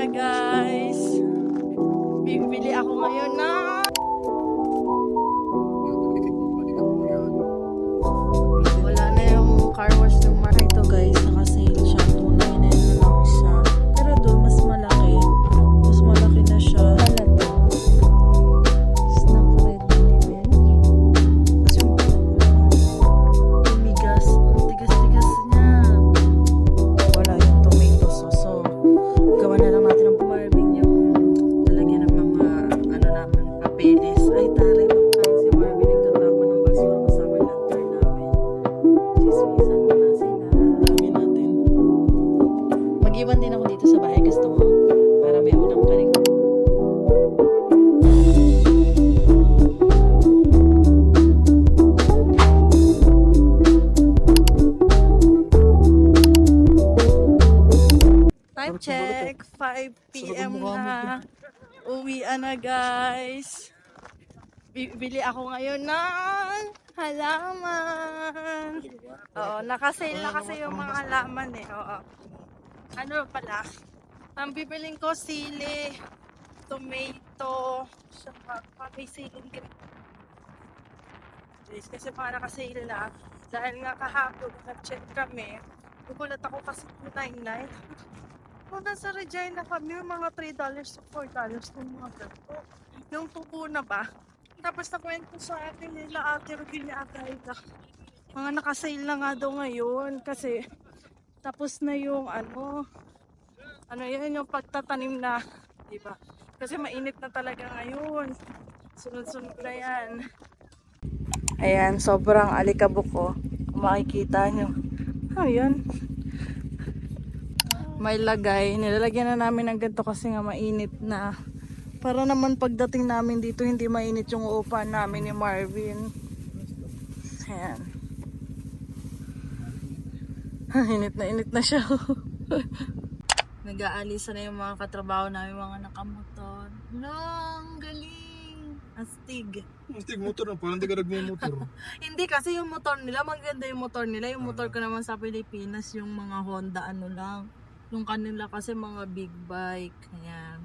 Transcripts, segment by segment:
na guys. Mag-iwan din ako dito sa bahay. Gusto mo? Para may ulam ka rin. Time check. 5 p.m. na. Uwian na guys. Bibili ako ngayon ng halaman. Oo, nakasale na kasi yung mga halaman eh. Oo. Ano pala? Ang bibiling ko sili, tomato, saka may siling green. Kasi para nakasale na. Dahil nga kahapon, nag-check kami. Nagulat ako kasi 299. Kung nasa Regina kami, mga $3 to $4 ng mga ganito. Yung tubo na ba? Tapos nakwento sa akin nila ate Rubini Ate Aida. Mga nakasale na nga daw ngayon kasi tapos na yung ano, ano yun yung pagtatanim na, di ba? Kasi mainit na talaga ngayon. Sunod-sunod na yan. Ayan, sobrang alikabok ko. Kung makikita nyo. Ano yan? May lagay. Nilalagyan na namin ng ganito kasi nga mainit na. Para naman pagdating namin dito, hindi mainit yung upa namin ni Marvin. Ayan. init na init na siya. Nag-aalisa na yung mga katrabaho namin, mga nakamotor. No, ang galing. Astig. Mastig motor na, parang di ka nagmumotor. Hindi kasi yung motor nila, maganda yung motor nila. Yung motor ko naman sa Pilipinas, yung mga Honda ano lang. Yung kanila kasi mga big bike. Ayan.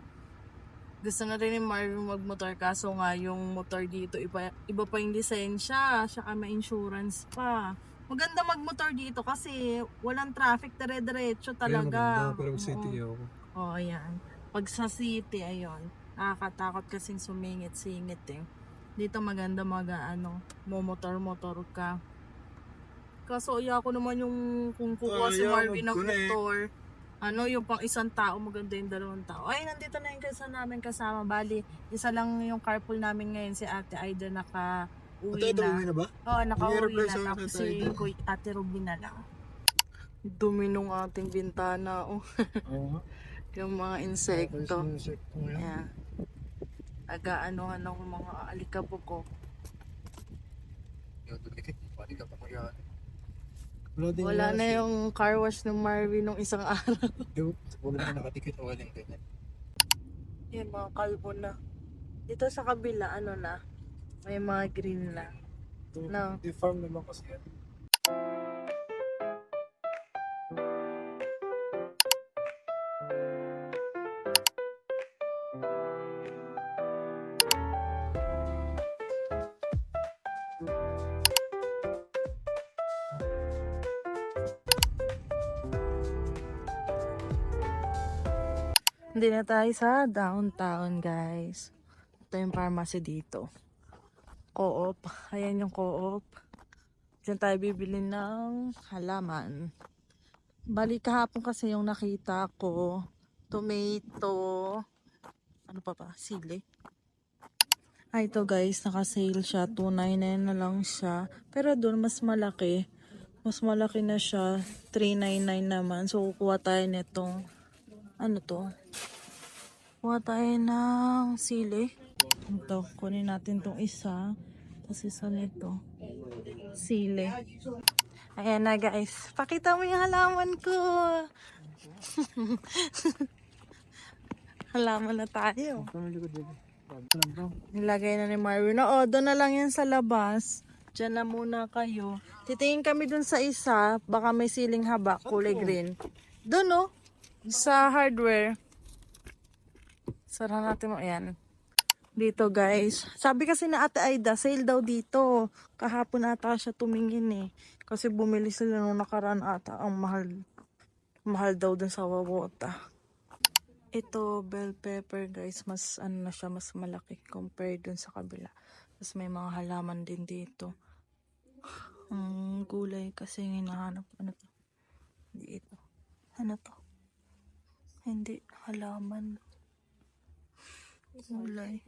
Gusto na rin ni Marvin magmotor kaso nga yung motor dito iba, iba pa yung lisensya, saka may insurance pa. Maganda magmotor dito kasi walang traffic, dire-diretso talaga. Kaya maganda, pero Oo. city ako. Oo, oh, ayan. Pag sa city, ayun. Nakakatakot kasing sumingit-singit eh. Dito maganda mag ano, motor-motor ka. Kaso iya ko naman yung kung kukuha si Ayaw, Marvin ng motor. Ano, yung pang isang tao, maganda yung dalawang tao. Ay, nandito na yung kasi namin kasama. Bali, isa lang yung carpool namin ngayon, si Ate Aida naka uwi Ate, ito na. uwi na ba? Oo, nakauwi Nag-reply na. sa akin, Tapos Ate si. Kuy- Ate Ruby na lang. Dumi nung ating bintana. Oh. Oo. yung mga insekto. Insekto ngayon. Ayan. Aga-anuhan ng mga alikabok ko. Yan, dumikit. Pwede ka pa magyari. Wala din Wala na yung car wash ng Marvin nung isang araw. Yung, wala na nakatikit o walang ganyan. Yan, mga kalbo na. Dito sa kabila, ano na, may mga green na. No. Di farm naman kasi yan. Hindi na tayo sa downtown, guys. Ito yung pharmacy dito. Co-op. Ayan yung co-op. Diyan tayo bibili ng halaman. Bali kahapon kasi yung nakita ko, tomato, ano pa pa, sili. Ah, ito guys, naka-sale siya. 299 na lang siya. Pero doon mas malaki. Mas malaki na siya. 399 naman. So, kukuha tayo nitong, ano to? Kuha tayo ng sili. Ito, kunin natin tong isa. Tapos isa nito. Sili. Ayan na guys. Pakita mo yung halaman ko. halaman na tayo. Nilagay na ni Marvin. Oo, doon na lang yan sa labas. Diyan na muna kayo. Titingin kami doon sa isa. Baka may siling haba, kulay green. Doon oh. Sa hardware. Sara natin mo. Ayan. Dito guys. Sabi kasi na ate Aida, sale daw dito. Kahapon ata siya tumingin eh. Kasi bumili sila nung nakaraan ata. Ang mahal. Mahal daw dun sa Wawota. Ito, bell pepper guys. Mas ano na siya, mas malaki compared dun sa kabila. Tapos may mga halaman din dito. Ang gulay kasi hinahanap. Ano to? Hindi ito. Ano to? Hindi. Halaman. Gulay.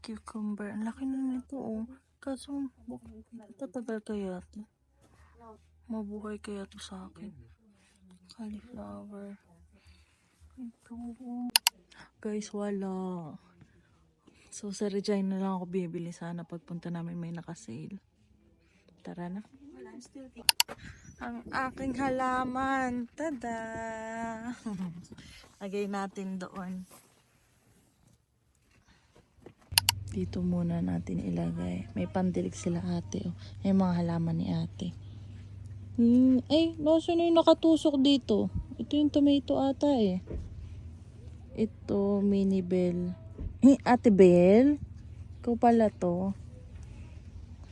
Cucumber. Ang laki na nito oh. Kaso, tatagal kaya to? Mabuhay kaya to sa akin? Cauliflower. Ito. oh. Guys, wala. So, sa Regina na lang ako bibili sana pagpunta namin may nakasale. Tara na. Ang aking halaman. Tada! Lagay natin doon. Dito muna natin ilagay. May pandilig sila ate. Oh. May mga halaman ni ate. Hmm, ay, nasa na yung nakatusok dito? Ito yung tomato ata eh. Ito, mini bell. Eh, ate Bell? Ikaw pala to.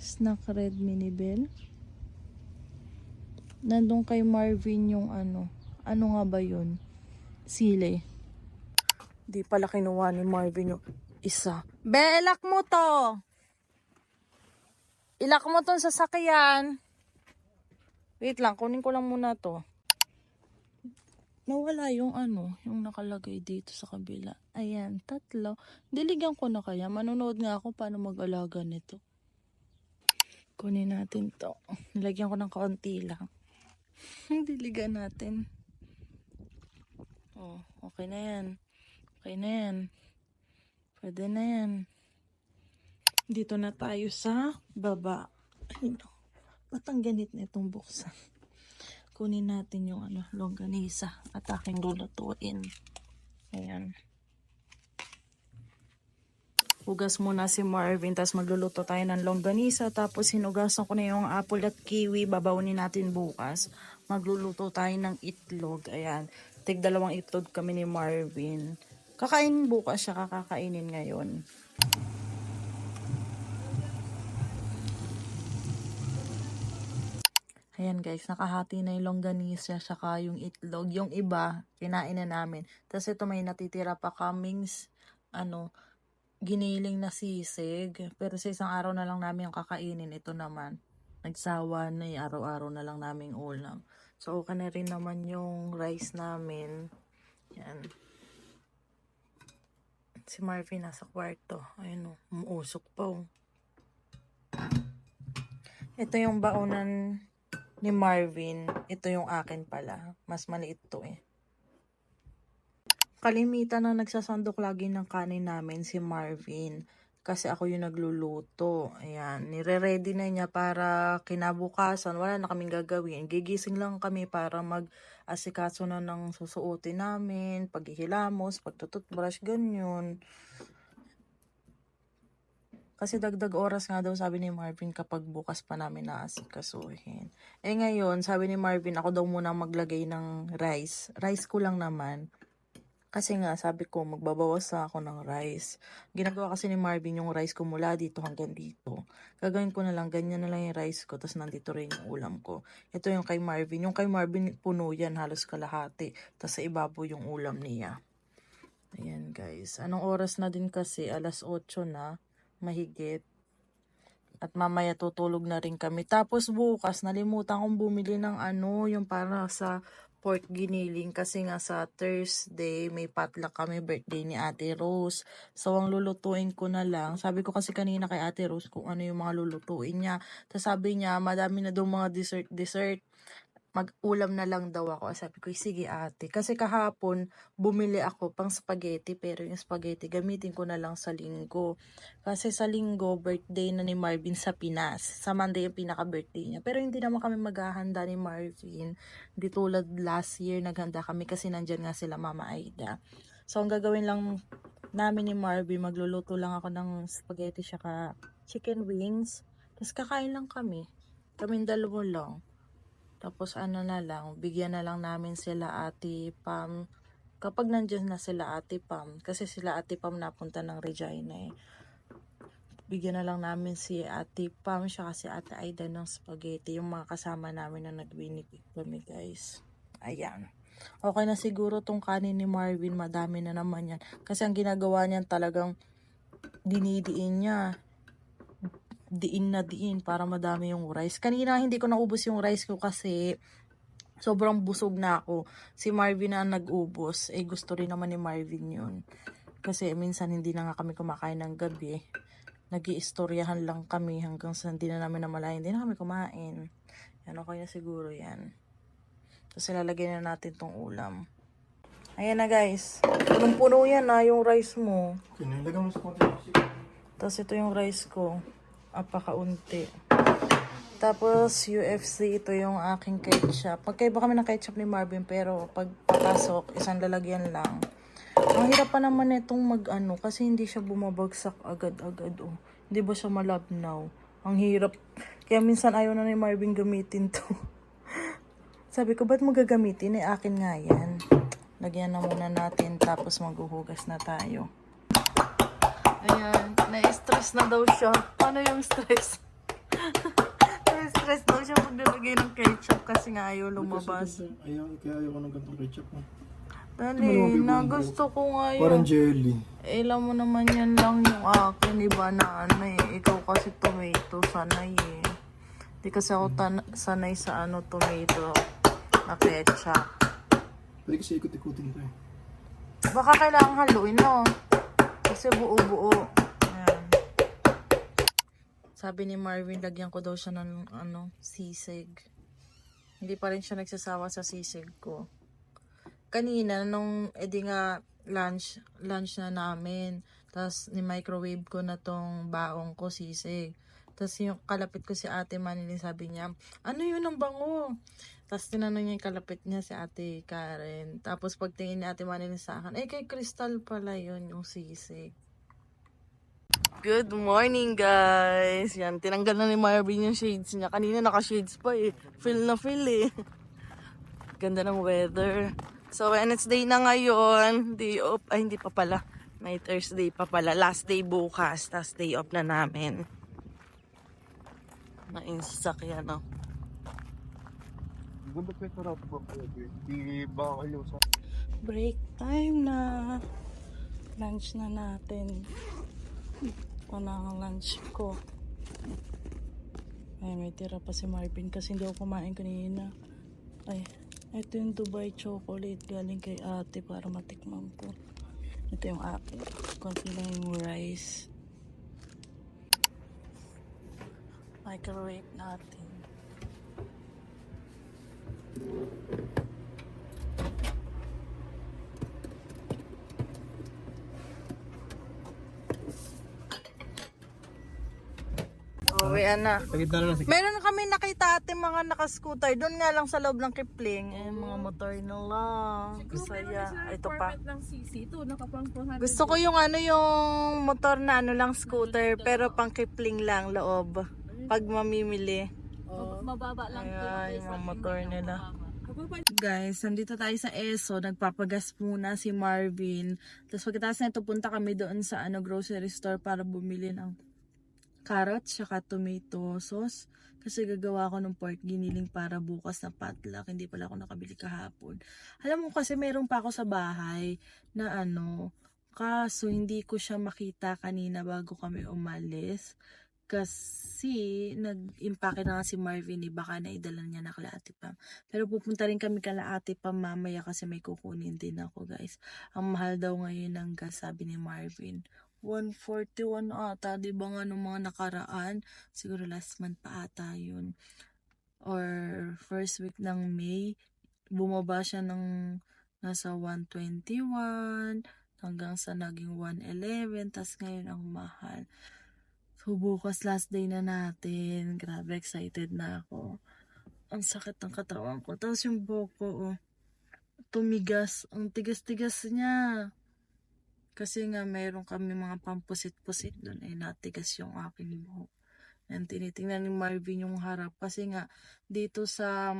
Snack red mini bell. Nandun kay Marvin yung ano. Ano nga ba yun? Sile. Di pala kinuha ni Marvin yung isa. Be, ilak mo to! Ilak mo tong sasakyan. Wait lang, kunin ko lang muna to. Nawala yung ano, yung nakalagay dito sa kabila. Ayan, tatlo. Diligan ko na kaya. Manonood nga ako paano mag-alaga nito. Kunin natin to. Nilagyan ko ng kaunti lang. Diligan natin. Oh, okay na yan. Okay na yan. Pwede na yan. Dito na tayo sa baba. Ay, no. Ba't ang ganit na itong buksan? Kunin natin yung ano, longganisa at aking lulutuin. Ayan. Hugas muna si Marvin, tapos magluluto tayo ng longganisa. Tapos hinugasan ko na yung apple at kiwi. Babawin natin bukas. Magluluto tayo ng itlog. Ayan. Tig dalawang itlog kami ni Marvin. Kakainin bukas siya, kakakainin ngayon. Ayan guys, nakahati na yung longganisa saka yung itlog. Yung iba, kinain na namin. Tapos ito may natitira pa kaming ano, giniling na sisig. Pero sa isang araw na lang namin yung kakainin. Ito naman, nagsawa na eh, araw-araw na lang namin ulam. So okay na rin naman yung rice namin. Yan. Si Marvin nasa kwarto. Ayun o, umuusok pa oh. Ito yung baonan ni Marvin. Ito yung akin pala. Mas maliit to eh. Kalimitan na nagsasandok lagi ng kanin namin si Marvin. Kasi ako yung nagluluto. Ayan. Nire-ready na niya para kinabukasan. Wala na kaming gagawin. Gigising lang kami para mag-asikaso na ng susuotin namin. Paghihilamos, pagtututbrush, ganyan. Kasi dagdag oras nga daw sabi ni Marvin kapag bukas pa namin naasikasuhin. Eh ngayon, sabi ni Marvin, ako daw muna maglagay ng rice. Rice ko lang naman. Kasi nga, sabi ko, magbabawas na ako ng rice. Ginagawa kasi ni Marvin yung rice ko mula dito hanggang dito. Gagawin ko na lang, ganyan na lang yung rice ko, tapos nandito rin yung ulam ko. Ito yung kay Marvin. Yung kay Marvin, puno yan, halos kalahati. Tapos sa ibabaw yung ulam niya. Ayan guys. Anong oras na din kasi? Alas 8 na mahigit. At mamaya tutulog na rin kami. Tapos bukas, nalimutan kong bumili ng ano, yung para sa pork giniling. Kasi nga sa Thursday, may potluck kami birthday ni Ate Rose. So, ang lulutuin ko na lang. Sabi ko kasi kanina kay Ate Rose kung ano yung mga lulutuin niya. Tapos sabi niya, madami na daw mga dessert, dessert mag-ulam na lang daw ako. Sabi ko, sige ate. Kasi kahapon, bumili ako pang spaghetti, pero yung spaghetti, gamitin ko na lang sa linggo. Kasi sa linggo, birthday na ni Marvin sa Pinas. Sa Monday yung pinaka-birthday niya. Pero hindi naman kami maghahanda ni Marvin. Di tulad last year, naghanda kami kasi nandyan nga sila Mama Aida. So, ang gagawin lang namin ni Marvin, magluluto lang ako ng spaghetti saka chicken wings. Tapos kakain lang kami. Kaming dalawa lang. Tapos ano na lang, bigyan na lang namin sila ate Pam kapag nandiyan na sila Ate Pam, kasi sila Ate Pam napunta ng Regina eh. Bigyan na lang namin si Ate Pam siya kasi Ate Aida ng spaghetti, yung mga kasama namin na nag-winipig kami guys. Ayan. Okay na siguro tong kanin ni Marvin, madami na naman yan. Kasi ang ginagawa niyan talagang dinidiin niya. Diin na diin para madami yung rice. Kanina hindi ko naubos yung rice ko kasi sobrang busog na ako. Si Marvin na nag-ubos. Eh gusto rin naman ni Marvin yun. Kasi minsan hindi na nga kami kumakain ng gabi. Nag-iistoryahan lang kami hanggang sa hindi na namin namalayan. Hindi na kami kumain. Yan, okay na siguro yan. Tapos ilalagay na natin tong ulam. Ayan na guys. Punong-puno yan na yung rice mo. Okay, nilagay mo sa konti. Tapos ito yung rice ko. Apakaunti. Tapos UFC, ito yung aking ketchup. Magkaiba kami ng ketchup ni Marvin pero pag papasok, isang lalagyan lang. Ang hirap pa naman itong mag-ano kasi hindi siya bumabagsak agad-agad. Oh. Hindi ba siya malabnaw? Ang hirap. Kaya minsan ayaw na ni Marvin gamitin to. Sabi ko, ba't mo gagamitin? Eh, akin nga yan. Lagyan na muna natin tapos maghuhugas na tayo. Ayan, na-stress na daw siya. Paano yung stress? na-stress daw siya pag nalagay ng ketchup kasi nga ayaw lumabas. Ayaw, kaya ayaw ko ng gantong ketchup mo. Dali, na gusto ko nga Parang yun. jelly. Eh, alam mo naman yan lang yung akin, iba na ano eh. Ikaw kasi tomato, sanay eh. Di kasi ako tan- sanay sa ano, tomato na ketchup. Pwede kasi ikot-ikutin to eh. Baka kailangan haluin mo. Kasi buo-buo. Sabi ni Marvin, lagyan ko daw siya ng ano, sisig. Hindi pa rin siya nagsasawa sa sisig ko. Kanina, nung edi nga lunch, lunch na namin. Tapos, ni-microwave ko na tong baong ko sisig. Tapos, yung kalapit ko si ate Manili, sabi niya, ano yun ang bango? Tapos, tinanong niya yung kalapit niya si ate Karen. Tapos, pagtingin ni ate Manili sa akin, eh, kay Crystal pala yun yung sisig. Good morning, guys. Yan, tinanggal na ni Marvin yung shades niya. Kanina naka-shades pa eh. Feel na feel eh. Ganda ng weather. So, Wednesday na ngayon. Day off. Ay, hindi pa pala. May Thursday pa pala. Last day bukas. Tapos day off na namin. Na-insak yan, oh. Ganda pa ito rato ba Di ba kayo sa... Break time na. Lunch na natin. Ito na ang lunch ko. Ay, may tira pa si Marvin kasi hindi ako kumain kanina. Ay, ito yung Dubai chocolate galing kay ate para matikman ko. Ito yung akin. Konti lang yung rice. Microwave natin. Uwi na. Lang Meron kami nakita ate mga nakascooter. Doon nga lang sa loob ng Kipling. Eh, mga motor na lang. Saya. Ito pa. ng CC. Ito, nakapang 400. Gusto ko yung ano yung motor na ano lang scooter pero pang Kipling lang loob. Pag mamimili. Mababa lang to. Ayan, yung mga motor nila. Ako Guys, nandito tayo sa ESO. Nagpapagas muna si Marvin. Tapos pagkatapos nito, punta kami doon sa ano grocery store para bumili ng carrots saka tomato sauce. Kasi gagawa ko ng pork giniling para bukas na potluck. Hindi pala ako nakabili kahapon. Alam mo kasi meron pa ako sa bahay na ano, kaso hindi ko siya makita kanina bago kami umalis. Kasi nag-impake na nga si Marvin eh, baka naidala niya na kala Ate Pam. Pero pupunta rin kami kala Ate Pam mamaya kasi may kukunin din ako guys. Ang mahal daw ngayon ng gas sabi ni Marvin. 141 ata, di ba nga nung mga nakaraan? Siguro last month pa ata yun. Or first week ng May, bumaba siya ng nasa 121 hanggang sa naging 111 tas ngayon ang mahal. So bukas last day na natin. Grabe excited na ako. Ang sakit ng katawan ko. Tapos yung buhok ko, oh, tumigas. Ang tigas-tigas niya. Kasi nga mayroon kami mga pampusit-pusit doon ay natigas yung aking buhok. And tinitingnan ni Marvin yung harap kasi nga dito sa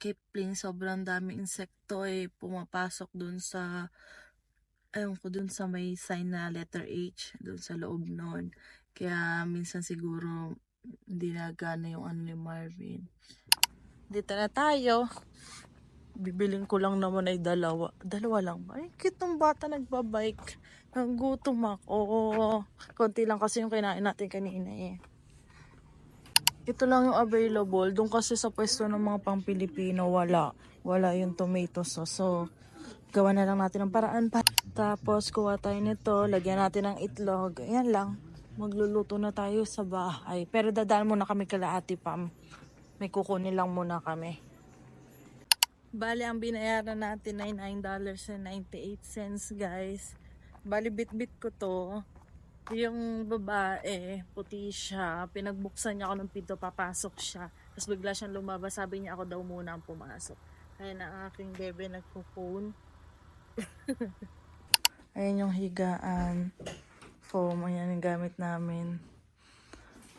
Kipling, sobrang daming insekto eh, pumapasok dun sa, ayun ko, dun sa may sign na letter H, dun sa loob nun. Kaya minsan siguro hindi na gana yung ano ni Marvin. Dito na tayo. Bibiling ko lang naman ay dalawa. Dalawa lang ba? Ay, cute ng bata nagbabike. Nagutom ako. Konti lang kasi yung kinain natin kanina eh. Ito lang yung available. Doon kasi sa pwesto ng mga pang Pilipino, wala. Wala yung tomato sauce. So, gawa na lang natin ng paraan pa. Tapos, kuha tayo nito. Lagyan natin ng itlog. Ayan lang. Magluluto na tayo sa bahay. Pero dadaan muna kami kala Ate Pam. May kukunin lang muna kami. Bali, ang binayaran natin ay $9.98 guys. Bali, bit-bit ko to. Yung babae, puti siya. Pinagbuksan niya ako ng pinto, papasok siya. Tapos bigla siyang lumabas. Sabi niya ako daw muna ang pumasok. Kaya na aking bebe nagpo-phone. Ayan yung higaan. Foam, ayan yung gamit namin.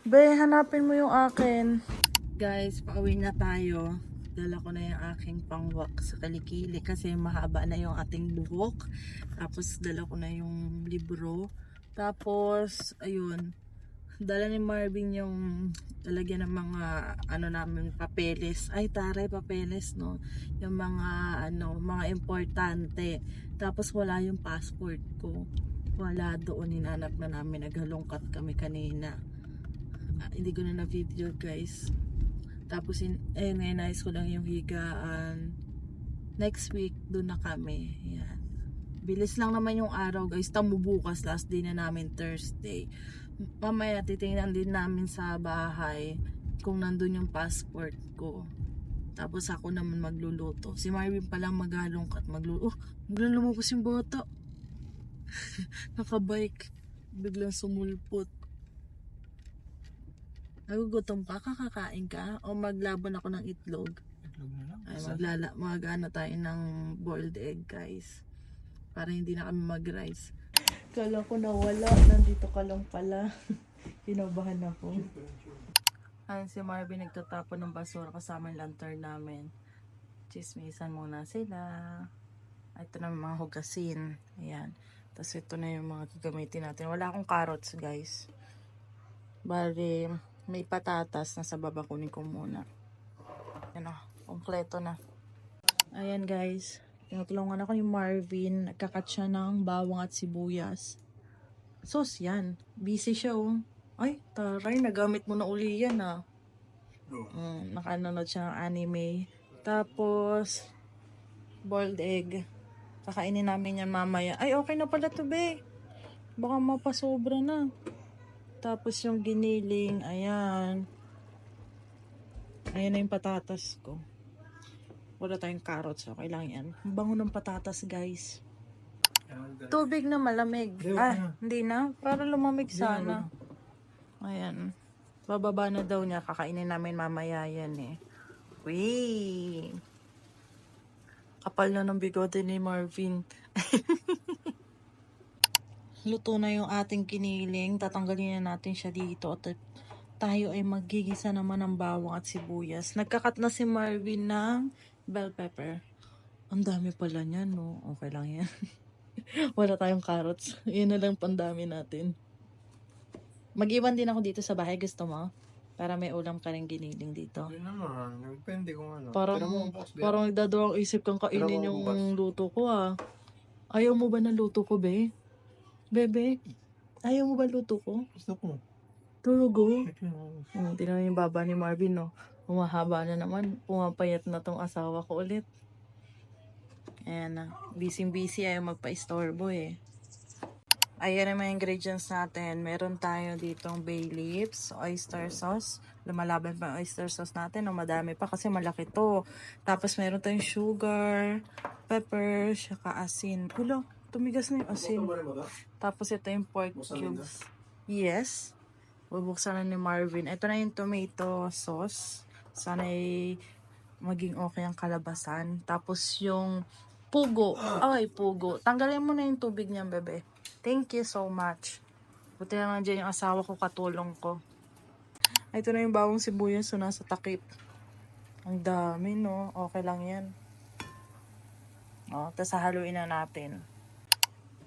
Be, hanapin mo yung akin. Guys, pauwi na tayo. Dala ko na yung aking pangwak sa kalikili kasi mahaba na yung ating buhok. Tapos dala ko na yung libro. Tapos, ayun, dala ni Marvin yung talagyan ng mga ano namin papeles. Ay, taray papeles, no? Yung mga ano, mga importante. Tapos wala yung passport ko. Wala doon hinanap na namin. Naghalongkat kami kanina. Ah, hindi ko na na-video guys. Tapos, in, eh, ngayon nais ko lang yung higaan. Next week, doon na kami. Yan. Bilis lang naman yung araw guys. Tamo bukas, last day na namin Thursday. Mamaya titingnan din namin sa bahay kung nandun yung passport ko. Tapos ako naman magluluto. Si Marvin pa lang maghalongkat magluluto. Oh, biglang lumabas yung bata. Nakabike. Biglang sumulpot. Nagugutom ka? Kakakain ka? O maglabon ako ng itlog? Itlog na lang. Ay, maglala, mag ano tayo ng boiled egg, guys. Para hindi na kami mag-rice. Kala ko nawala. Nandito ka lang pala. Kinabahan ako. Ayun si Marvin nagtatapon ng basura kasama yung lantern namin. Chismisan muna sila. Ito na mga hugasin. Ayan. Tapos ito na yung mga gagamitin natin. Wala akong carrots, guys. Bali, may patatas. Nasa baba kunin ko muna. Yan o. Kompleto na. Ayan, guys. Tinutulungan ako ni Marvin. Nagkakat siya ng bawang at sibuyas. Sos yan. Busy siya oh. Ay, taray. Nagamit mo na uli yan ah. Mm, nakanonood siya ng anime. Tapos, boiled egg. Kakainin namin yan mamaya. Ay, okay na pala to, be. Baka mapasobra na. Tapos yung giniling, ayan. Ayan na yung patatas ko. Wala tayong carrots, okay lang yan. Ang Bango ng patatas, guys. Tubig na malamig. Ah, hindi na. Para lumamig sana. Ayan. Bababa na daw niya. Kakainin namin mamaya yan eh. Wee! Kapal na ng bigote ni Marvin. Luto na yung ating kiniling. Tatanggalin na natin siya dito. At tayo ay magigisa naman ng bawang at sibuyas. Nagkakat na si Marvin ng bell pepper. Ang dami pala niyan, no? Okay lang yan. Wala tayong carrots. Yun na lang pandami natin. Mag-iwan din ako dito sa bahay. Gusto mo? Para may ulam ka rin giniling dito. Hindi naman. Depende kung ano. Parang, mo Bea. parang nagdadawang isip kang kainin mo yung bukas. luto ko ah. Ayaw mo ba ng luto ko, be? Bebe? Ayaw mo ba luto ko? Gusto ko. Turugo? Ito yung- Hmm, tingnan yung baba ni Marvin, no? Humahaba na naman. Pumapayat na tong asawa ko ulit. Ayan na. Busy-busy ayaw magpa-istorbo eh. Ayan ang mga ingredients natin. Meron tayo ditong bay leaves, oyster sauce. Lumalaban pa yung oyster sauce natin. No, madami pa kasi malaki to. Tapos meron tayong sugar, pepper, saka asin. Ulo, tumigas na yung asin. Tapos ito yung pork cubes. Yes. Bubuksan na ni Marvin. Ito na yung tomato sauce. Sana ay maging okay ang kalabasan. Tapos yung pugo. Ay, pugo. Tanggalin mo na yung tubig niyan, bebe. Thank you so much. Buti na nandiyan yung asawa ko, katulong ko. Ito na yung bawang sibuyas so nasa takip. Ang dami, no? Okay lang yan. O, tapos haluin na natin.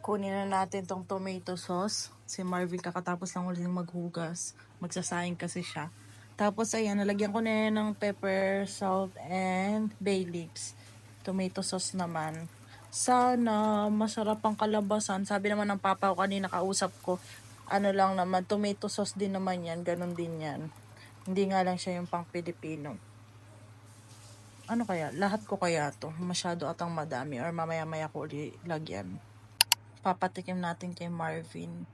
Kunin na natin tong tomato sauce. Si Marvin kakatapos lang ulit maghugas. Magsasayang kasi siya. Tapos ayan, nalagyan ko na ng pepper, salt, and bay leaves. Tomato sauce naman. Sana masarap ang kalabasan. Sabi naman ng papa ko kanina kausap ko, ano lang naman, tomato sauce din naman yan. Ganon din yan. Hindi nga lang siya yung pang Pilipino. Ano kaya? Lahat ko kaya to. Masyado atang madami. Or mamaya-maya ko uli lagyan. Papatikim natin kay Marvin.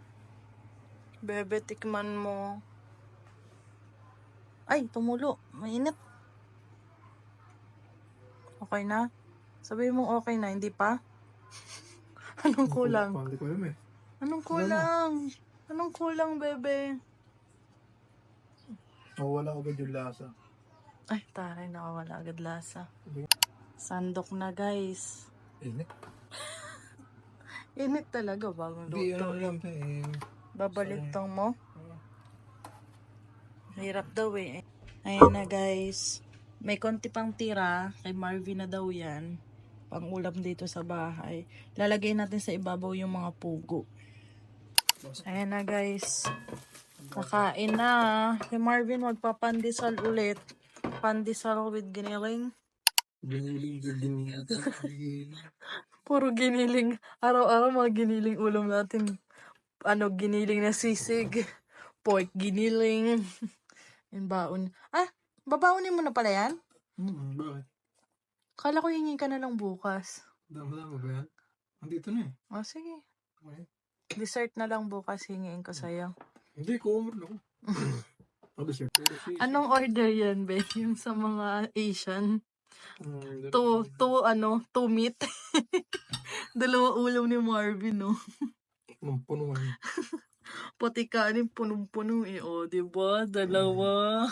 Bebe, tikman mo. Ay, tumulo. Mainit. Okay na? Sabi mo okay na, hindi pa? Anong kulang? Hindi ko alam eh. Anong kulang? Anong kulang, bebe? Nawala agad yung lasa. Ay, taray, nakawala agad lasa. Sandok na, guys. Init. Init talaga, bagong Hindi, ano luto. lang eh. Babaliktang mo? Hirap daw eh. Ayan na, guys. May konti pang tira. Kay Marvin na daw yan. Pang ulam dito sa bahay. Lalagay natin sa ibabaw yung mga pugo. Ayan na, guys. Kakain na. Kay Marvin, magpapandesal ulit. Pandesal with giniling. Giniling, giniling. Puro giniling. Araw-araw mga giniling ulam natin. Ano, giniling na sisig. Pork giniling. Yung baon. Ah, babaonin mo na pala yan? Hmm, bakit? Kala ko hingin ka na lang bukas. Dama-dama ba yan? Andito na eh. O, sige. Okay. Dessert na lang bukas hingin ko sa'yo. Hindi ko, umar ako. Pero si... Anong order yan, be? Yung sa mga Asian. Hmm, To, to, ano, to meat. Dalawa ulam ni Marvin, no? Anong puno man. Pati kanin punong-puno eh. O, diba? Dalawa.